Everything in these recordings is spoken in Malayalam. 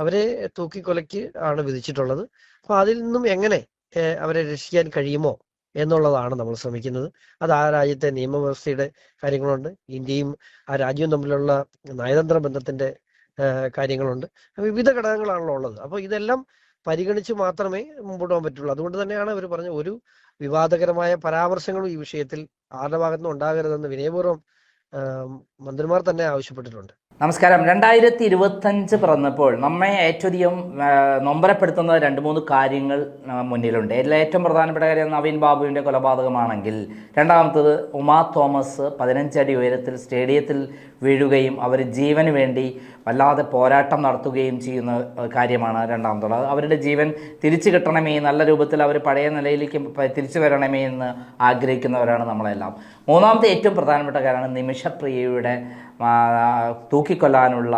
അവരെ തൂക്കിക്കൊലയ്ക്ക് ആണ് വിധിച്ചിട്ടുള്ളത്. അപ്പൊ അതിൽ നിന്നും എങ്ങനെ അവരെ രക്ഷിക്കാൻ കഴിയുമോ എന്നുള്ളതാണ് നമ്മൾ ശ്രമിക്കുന്നത്. അത് ആ രാജ്യത്തെ നിയമവ്യവസ്ഥയുടെ കാര്യങ്ങളുണ്ട്. ഇന്ത്യയും ആ രാജ്യവും തമ്മിലുള്ള നയതന്ത്ര ബന്ധത്തിന്റെ കാര്യങ്ങളുണ്ട്. വിവിധ ഘടകങ്ങളാണല്ലോ ഉള്ളത്. അപ്പോൾ ഇതെല്ലാം പരിഗണിച്ച് മാത്രമേ മുമ്പോട്ട് പോകാൻ പറ്റുള്ളൂ. അതുകൊണ്ട് തന്നെയാണ് അവർ പറഞ്ഞ ഒരു വിവാദകരമായ പരാമർശങ്ങളും ഈ വിഷയത്തിൽ ആരുടെ ഭാഗത്തുനിന്നും ഉണ്ടാകരുതെന്ന് വിനയപൂർവം മന്ത്രിമാർ തന്നെ ആവശ്യപ്പെട്ടിട്ടുണ്ട്. നമസ്കാരം. രണ്ടായിരത്തി ഇരുപത്തഞ്ച് പിറന്നപ്പോൾ നമ്മെ ഏറ്റവും നൊമ്പരപ്പെടുത്തുന്ന രണ്ട് മൂന്ന് കാര്യങ്ങൾ മുന്നിലുണ്ട്. ഇതിൽ ഏറ്റവും പ്രധാനപ്പെട്ട കാര്യം നവീൻ ബാബുവിന്റെ കൊലപാതകമാണെങ്കിൽ രണ്ടാമത്തത് ഉമാ തോമസ് പതിനഞ്ചടി ഉയരത്തിൽ സ്റ്റേഡിയത്തിൽ വീഴുകയും അവർ ജീവന് വേണ്ടി വല്ലാതെ പോരാട്ടം നടത്തുകയും ചെയ്യുന്ന കാര്യമാണ് രണ്ടാമത്തുള്ളത് അവരുടെ ജീവൻ തിരിച്ചു കിട്ടണമേ നല്ല രൂപത്തിൽ അവർ പഴയ നിലയിലേക്ക് തിരിച്ചു വരണമേ എന്ന് ആഗ്രഹിക്കുന്നവരാണ് നമ്മളെല്ലാം. മൂന്നാമത്തെ ഏറ്റവും പ്രധാനപ്പെട്ട കാര്യമാണ് നിമിഷപ്രിയയുടെ ആ, തൂക്കിക്കൊല്ലാനുള്ള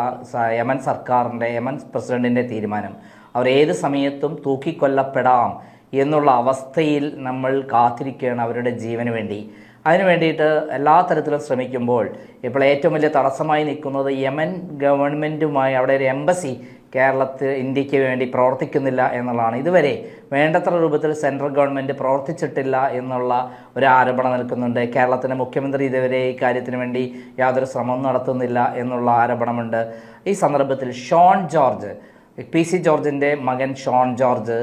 യമൻ സർക്കാരിന്റെ യമൻ പ്രസിഡന്റിന്റെ തീരുമാനം. അവർ ഏത് സമയത്തും തൂക്കിക്കൊല്ലപ്പെടാം എന്നുള്ള അവസ്ഥയിൽ നമ്മൾ കാത്തിരിക്കുകയാണ് അവരുടെ ജീവന് വേണ്ടി. അതിനു വേണ്ടിയിട്ട് എല്ലാ തരത്തിലും ശ്രമിക്കുമ്പോൾ ഇപ്പോൾ ഏറ്റവും വലിയ തടസ്സമായി നിൽക്കുന്നത് യമൻ ഗവൺമെന്റുമായി അവിടെ ഒരു എംബസി കേരളത്തിൽ ഇന്ത്യയ്ക്ക് വേണ്ടി പ്രവർത്തിക്കുന്നില്ല എന്നുള്ളതാണ്. ഇതുവരെ വേണ്ടത്ര രൂപത്തിൽ സെൻട്രൽ ഗവൺമെന്റ് പ്രവർത്തിച്ചിട്ടില്ല എന്നുള്ള ഒരു ആരോപണം നിൽക്കുന്നുണ്ട്. കേരളത്തിന്റെ മുഖ്യമന്ത്രി ഇതുവരെ ഈ കാര്യത്തിന് വേണ്ടി യാതൊരു ശ്രമം നടത്തുന്നില്ല എന്നുള്ള ആരോപണമുണ്ട്. ഈ സന്ദർഭത്തിൽ ഷോൺ ജോർജ് പി സി ജോർജിന്റെ മകൻ ഷോൺ ജോർജ്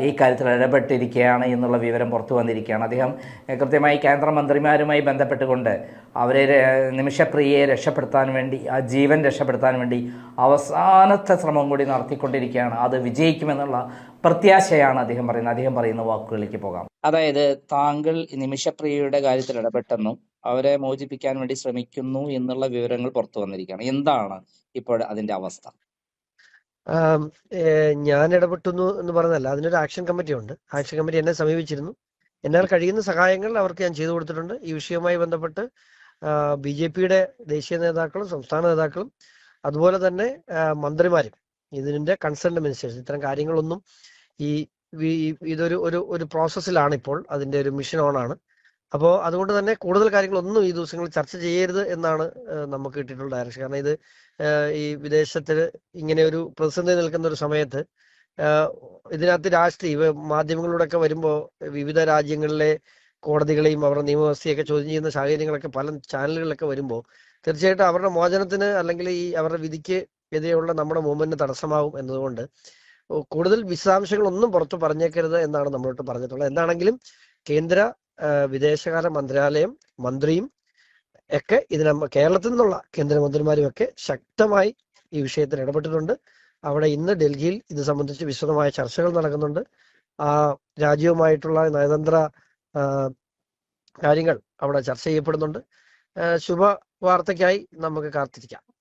ഈ കാര്യത്തിൽ ഇടപെട്ടിരിക്കുകയാണ് എന്നുള്ള വിവരം പുറത്തു വന്നിരിക്കുകയാണ്. അദ്ദേഹം കൃത്യമായി കേന്ദ്രമന്ത്രിമാരുമായി ബന്ധപ്പെട്ടുകൊണ്ട് അവരെ നിമിഷപ്രിയയെ രക്ഷപ്പെടുത്താൻ വേണ്ടി ആ ജീവൻ രക്ഷപ്പെടുത്താൻ വേണ്ടി അവസാനത്തെ ശ്രമം കൂടി നടത്തിക്കൊണ്ടിരിക്കുകയാണ്. അത് വിജയിക്കുമെന്നുള്ള പ്രത്യാശയാണ് അദ്ദേഹം പറയുന്നത്. അദ്ദേഹം പറയുന്ന വാക്കുകളിലേക്ക് പോകാം. അതായത് താങ്കൾ നിമിഷപ്രിയയുടെ കാര്യത്തിൽ ഇടപെട്ടെന്നും അവരെ മോചിപ്പിക്കാൻ വേണ്ടി ശ്രമിക്കുന്നു എന്നുള്ള വിവരങ്ങൾ പുറത്തു വന്നിരിക്കുകയാണ്. എന്താണ് ഇപ്പോൾ അതിന്റെ അവസ്ഥ? ഞാൻ ഇടപെട്ടുന്നു എന്ന് പറഞ്ഞല്ല അതിനൊരു ആക്ഷൻ കമ്മിറ്റി ഉണ്ട് ആക്ഷൻ കമ്മിറ്റി എന്നെ സമീപിച്ചിരുന്നു. എന്നാൽ കഴിയുന്ന സഹായങ്ങൾ അവർക്ക് ഞാൻ ചെയ്തു കൊടുത്തിട്ടുണ്ട്. ഈ വിഷയവുമായി ബന്ധപ്പെട്ട് ബി ജെ പിയുടെ ദേശീയ നേതാക്കളും സംസ്ഥാന നേതാക്കളും അതുപോലെ തന്നെ മന്ത്രിമാരും ഇതിന്റെ കൺസേൺ മിനിസ്റ്റേഴ്സ് ഇത്തരം കാര്യങ്ങളൊന്നും ഈ ഇതൊരു ഒരു ഒരു പ്രോസസ്സിലാണ് ഇപ്പോൾ അതിന്റെ ഒരു മിഷൻ ഓൺ ആണ്. അപ്പോൾ അതുകൊണ്ട് തന്നെ കൂടുതൽ കാര്യങ്ങളൊന്നും ഈ ദിവസങ്ങളിൽ ചർച്ച ചെയ്യരുത് എന്നാണ് നമുക്ക് കിട്ടിയിട്ടുള്ള ഡയറക്ഷൻ കാരണം ഇത് ഈ വിദേശത്തിൽ ഇങ്ങനെ ഒരു പ്രതിസന്ധി നിൽക്കുന്ന ഒരു സമയത്ത് ഇതിനകത്ത് രാഷ്ട്രീയ മാധ്യമങ്ങളിലൂടെയൊക്കെ വരുമ്പോൾ വിവിധ രാജ്യങ്ങളിലെ കോടതികളെയും അവരുടെ നിയമവ്യവസ്ഥയൊക്കെ ചോദ്യം ചെയ്യുന്ന സാഹചര്യങ്ങളൊക്കെ പല ചാനലുകളിലൊക്കെ വരുമ്പോൾ തീർച്ചയായിട്ടും അവരുടെ മോചനത്തിന് അല്ലെങ്കിൽ ഈ അവരുടെ വിധിക്ക് എതിരെയുള്ള നമ്മുടെ മൂവ്മെന്റിന് തടസ്സമാകും എന്നതുകൊണ്ട് കൂടുതൽ വിശദാംശങ്ങളൊന്നും പുറത്തു പറഞ്ഞേക്കരുത് എന്നാണ് നമ്മളോട്ട് പറഞ്ഞിട്ടുള്ളത്. എന്താണെങ്കിലും കേന്ദ്ര വിദേശകാര്യ മന്ത്രാലയം മന്ത്രിയും ഒക്കെ ഇതിന കേരളത്തിൽ നിന്നുള്ള കേന്ദ്രമന്ത്രിമാരും ഒക്കെ ശക്തമായി ഈ വിഷയത്തിൽ ഇടപെട്ടിട്ടുണ്ട്. അവിടെ ഇന്ന് ഡൽഹിയിൽ ഇത് സംബന്ധിച്ച് വിശദമായ ചർച്ചകൾ നടക്കുന്നുണ്ട്. ആ രാജ്യവുമായിട്ടുള്ള നയതന്ത്ര കാര്യങ്ങൾ അവിടെ ചർച്ച ചെയ്യപ്പെടുന്നുണ്ട്. ശുഭ വാർത്തയ്ക്കായി നമുക്ക് കാത്തിരിക്കാം.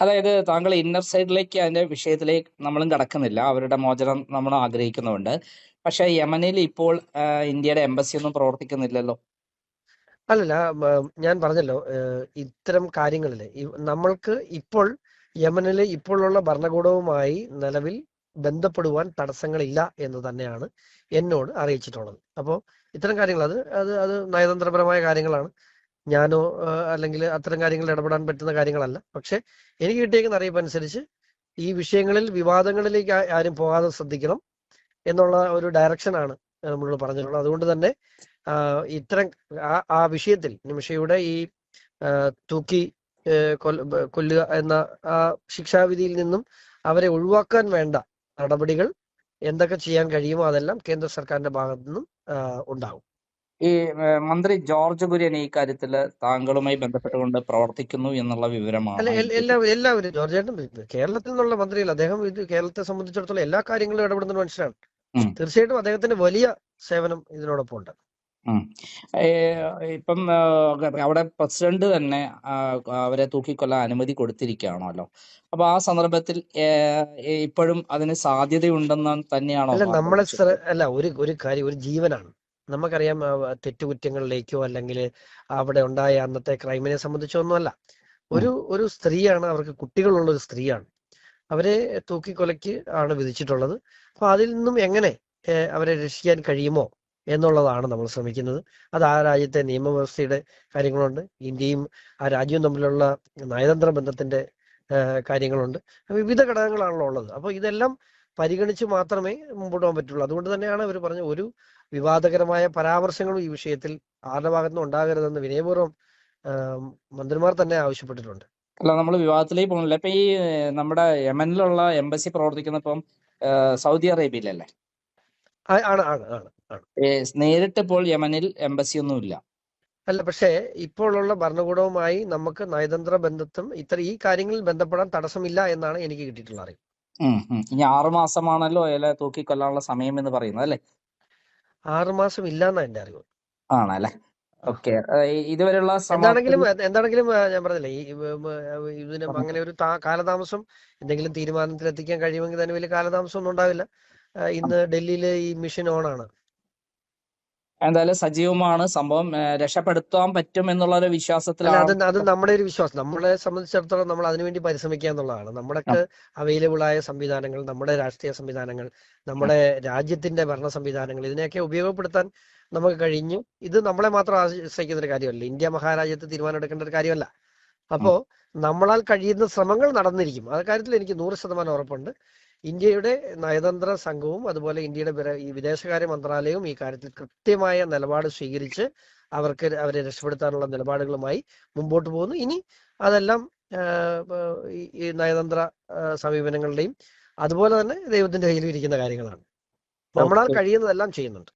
അതായത് താങ്കൾ ഇന്നർ സൈഡിലേക്ക് അതിന്റെ വിഷയത്തിലേക്ക് നമ്മളും കടക്കുന്നില്ല. അവരുടെ മോചനം നമ്മൾ ആഗ്രഹിക്കുന്നുണ്ട് പക്ഷെ യമനിൽ ഇപ്പോൾ ഇന്ത്യയുടെ എംബസി ഒന്നും പ്രവർത്തിക്കുന്നില്ലല്ലോ. അല്ലല്ല ഞാൻ പറഞ്ഞല്ലോ ഇത്തരം കാര്യങ്ങളിൽ നമ്മൾക്ക് ഇപ്പോൾ യമനിലെ ഇപ്പോഴുള്ള ഭരണകൂടവുമായി നിലവിൽ ബന്ധപ്പെടുവാൻ തടസ്സങ്ങളില്ല എന്ന് തന്നെയാണ് എന്നോട് അറിയിച്ചിട്ടുള്ളത്. അപ്പോൾ ഇത്തരം കാര്യങ്ങൾ അത് അത് അത് നയതന്ത്രപരമായ കാര്യങ്ങളാണ്. ഞാനോ അല്ലെങ്കിൽ അത്തരം കാര്യങ്ങളിൽ ഇടപെടാൻ പറ്റുന്ന കാര്യങ്ങളല്ല. പക്ഷെ എനിക്ക് കിട്ടിയേക്കുന്ന അറിയിപ്പ് അനുസരിച്ച് ഈ വിഷയങ്ങളിൽ വിവാദങ്ങളിലേക്ക് ആരും പോകാതെ ശ്രദ്ധിക്കണം എന്നുള്ള ഒരു ഡയറക്ഷനാണ് നമ്മളോട് പറഞ്ഞിട്ടുള്ളത്. അതുകൊണ്ട് തന്നെ ഇത്തരം ആ വിഷയത്തിൽ നിമിഷയുടെ ഈ തൂക്കി കൊല്ല കൊല്ലുക എന്ന ആ ശിക്ഷാവിധിയിൽ നിന്നും അവരെ ഒഴിവാക്കാൻ വേണ്ട നടപടികൾ എന്തൊക്കെ ചെയ്യാൻ കഴിയുമോ അതെല്ലാം കേന്ദ്ര സർക്കാരിന്റെ ഭാഗത്തു നിന്നും ആഹ് ഉണ്ടാവും. ഈ മന്ത്രി ജോർജ് കുര്യൻ ഈ കാര്യത്തിൽ താങ്കളുമായി ബന്ധപ്പെട്ടുകൊണ്ട് പ്രവർത്തിക്കുന്നു എന്നുള്ള വിവരമാണ്. എല്ലാവരും ജോർജ് കേരളത്തിൽ നിന്നുള്ള മന്ത്രിയല്ല. അദ്ദേഹം ഇത് കേരളത്തെ സംബന്ധിച്ചിടത്തോളം എല്ലാ കാര്യങ്ങളും ഇടപെടുന്ന മനുഷ്യനാണ്. തീർച്ചയായിട്ടും അദ്ദേഹത്തിന് വലിയ സേവനം ഇതിനോടൊപ്പം ഉണ്ട് ഇപ്പം അവിടെ പ്രസിഡന്റ് തന്നെ അവരെ തൂക്കിക്കൊല്ലാൻ അനുമതി കൊടുത്തിരിക്കുകയാണല്ലോ. അപ്പൊ ആ സന്ദർഭത്തിൽ ഇപ്പോഴും അതിന് സാധ്യതയുണ്ടെന്ന് തന്നെയാണോ നമ്മളെ അല്ല ഒരു ഒരു കാര്യം ഒരു ജീവനാണ്. നമുക്കറിയാം തെറ്റുകുറ്റങ്ങളിലേക്കോ അല്ലെങ്കിൽ അവിടെ ഉണ്ടായ അന്നത്തെ ക്രൈമിനെ സംബന്ധിച്ചോ ഒന്നുമല്ല ഒരു ഒരു സ്ത്രീയാണ് അവർക്ക് കുട്ടികളുള്ള ഒരു സ്ത്രീയാണ്. അവരെ തൂക്കിക്കൊലയ്ക്ക് ആണ് വിധിച്ചിട്ടുള്ളത്. അപ്പൊ അതിൽ നിന്നും എങ്ങനെ അവരെ രക്ഷിക്കാൻ കഴിയുമോ എന്നുള്ളതാണ് നമ്മൾ ശ്രമിക്കുന്നത്. അത് ആ രാജ്യത്തെ നിയമവ്യവസ്ഥയുടെ കാര്യങ്ങളുണ്ട്. ഇന്ത്യയും ആ രാജ്യവും തമ്മിലുള്ള നയതന്ത്ര ബന്ധത്തിന്റെ കാര്യങ്ങളുണ്ട്. വിവിധ ഘടകങ്ങളാണല്ലോ ഉള്ളത് അപ്പോൾ ഇതെല്ലാം പരിഗണിച്ച് മാത്രമേ മുമ്പോട്ട് പോകാൻ പറ്റുള്ളൂ. അതുകൊണ്ട് തന്നെയാണ് അവർ പറഞ്ഞ ഒരു വിവാദകരമായ പരാമർശങ്ങളും ഈ വിഷയത്തിൽ ആരുടെ ഭാഗത്തുനിന്നും ഉണ്ടാകരുതെന്ന് വിനയപൂർവം മന്ത്രിമാർ തന്നെ ആവശ്യപ്പെട്ടിട്ടുണ്ട്. അല്ല നമ്മൾ വിവാദത്തിലേക്ക് പോകുന്നില്ല ഇപ്പൊ ഈ നമ്മുടെ യമനിലുള്ള എംബസി പ്രവർത്തിക്കുന്ന ഇപ്പം സൗദി അറേബ്യയിലല്ലേ? ആണ് ആണ് ആണ് നേരിട്ട് ഇപ്പോൾ യമനിൽ എംബസി ഒന്നുമില്ല അല്ല പക്ഷേ ഇപ്പോഴുള്ള ഭരണകൂടവുമായി നമുക്ക് നയതന്ത്ര ബന്ധത്തും ഇത്ര ഈ കാര്യങ്ങളിൽ ബന്ധപ്പെടാൻ തടസ്സമില്ല എന്നാണ് എനിക്ക് കിട്ടിയിട്ടുള്ള അറിവ്. ഇനി ആറു മാസമാണല്ലോ അയാളെ തൂക്കിക്കൊല്ലാനുള്ള സമയം എന്ന് പറയുന്നത് അല്ലേ? ആറു മാസം ഇല്ലാന്നാ എന്റെ അറിവ്. ആണല്ലേ? ഓക്കെ. ഇതുവരെയുള്ള എന്താണെങ്കിലും എന്താണെങ്കിലും ഞാൻ പറഞ്ഞില്ലേ ഈ ഇതിന് അങ്ങനെ ഒരു കാലതാമസം എന്തെങ്കിലും തീരുമാനത്തിൽ എത്തിക്കാൻ കഴിയുമെങ്കിൽ തന്നെ വലിയ കാലതാമസം ഒന്നും ഉണ്ടാവില്ല ഇന്ന് ഡൽഹിയിൽ ഈ മിഷൻ ഓൺ ആണ് എന്തായാലും സജീവമാണ് സംഭവം. രക്ഷപ്പെടുത്താൻ പറ്റും എന്നുള്ള ഒരു വിശ്വാസത്തിൽ അത് വിശ്വാസത്തിലാണ് അത് നമ്മുടെ ഒരു വിശ്വാസം. നമ്മളെ സംബന്ധിച്ചിടത്തോളം നമ്മൾ അതിനുവേണ്ടി പരിശ്രമിക്കുക എന്നുള്ളതാണ്. നമ്മുടെയൊക്കെ അവൈലബിൾ ആയ സംവിധാനങ്ങൾ നമ്മുടെ രാഷ്ട്രീയ സംവിധാനങ്ങൾ നമ്മുടെ രാജ്യത്തിന്റെ ഭരണ സംവിധാനങ്ങൾ ഇതിനെയൊക്കെ ഉപയോഗപ്പെടുത്താൻ നമുക്ക് കഴിഞ്ഞു. ഇത് നമ്മളെ മാത്രം ആശ്രയിക്കുന്ന ഒരു കാര്യമല്ല. ഇന്ത്യ മഹാരാജ്യത്ത് തീരുമാനമെടുക്കേണ്ട ഒരു കാര്യമല്ല. അപ്പോ നമ്മളാൽ കഴിയുന്ന ശ്രമങ്ങൾ നടന്നിരിക്കും. ആ കാര്യത്തിൽ എനിക്ക് നൂറ് ശതമാനം ഉറപ്പുണ്ട്. ഇന്ത്യയുടെ നയതന്ത്ര സംഘവും അതുപോലെ ഇന്ത്യയുടെ ഈ വിദേശകാര്യ മന്ത്രാലയവും ഈ കാര്യത്തിൽ കൃത്യമായ നിലപാട് സ്വീകരിച്ച് അവർക്ക് അവരെ രക്ഷപ്പെടുത്താനുള്ള നിലപാടുകളുമായി മുമ്പോട്ട് പോകുന്നു. ഇനി അതെല്ലാം ഈ നയതന്ത്ര സമീപനങ്ങളുടെയും അതുപോലെ തന്നെ ദൈവത്തിന്റെ കയ്യിലും ഇരിക്കുന്ന കാര്യങ്ങളാണ്. നമ്മളാൽ. കഴിയുന്നതെല്ലാം ചെയ്യുന്നുണ്ട്.